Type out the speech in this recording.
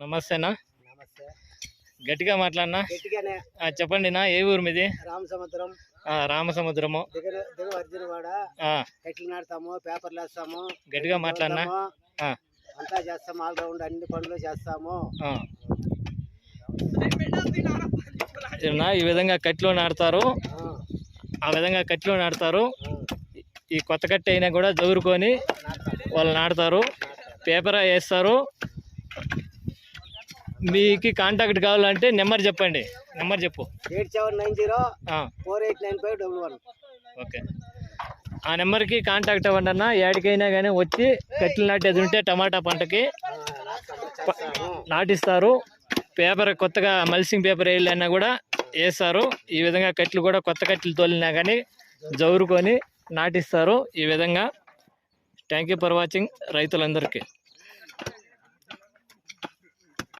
నమస్తేనా? నమస్తే. గట్టిగా మాట్లాడినా? చెప్పండి నా ఏ ఊరు మీది? రామసముద్రం. ఆ, రామసముద్రము. దిగ దిగ అర్జునవాడ ఆ, కట్లు నాటుతాము పేపర్లు వేస్తాము గట్టిగా మాట్లాడినా? అంతా చేస్తాము ఆల్ రౌండ్ అన్ని పనులు చేస్తాము. ఈ విధంగా కట్లో నాడతారు? ఆ, విధంగా కట్లో నాడతారు? ఈ కొత్త కట్టి అయినా కూడా నాటుతాము. వాళ్ళు నాడతారు. పేపర్ వేస్తారు. మీకు కాంటాక్ట్ కావాలంటే నెంబర్ చెప్పండి. నెంబర్ చెప్పు. Eight seven nine zero four eight nine five double one. Okay. ఆ నెంబర్కి కాంటాక్ట్ అవ్వండి అన్న ఏడికైనా కానీ వచ్చి కట్టెలు నాటేది ఉంటే టమాటా పంటకి నాటిస్తారు. పేపర్ కొత్తగా మల్సింగ్ పేపర్ వేయాలన్నా కూడా వేస్తారు. ఈ విధంగా కట్లు కూడా కొత్త కట్లు తోలినా కానీ జవురుకొని నాటిస్తారు. ఈ విధంగా. థ్యాంక్ యూ ఫర్ వాచింగ్ రైతులందరికీ.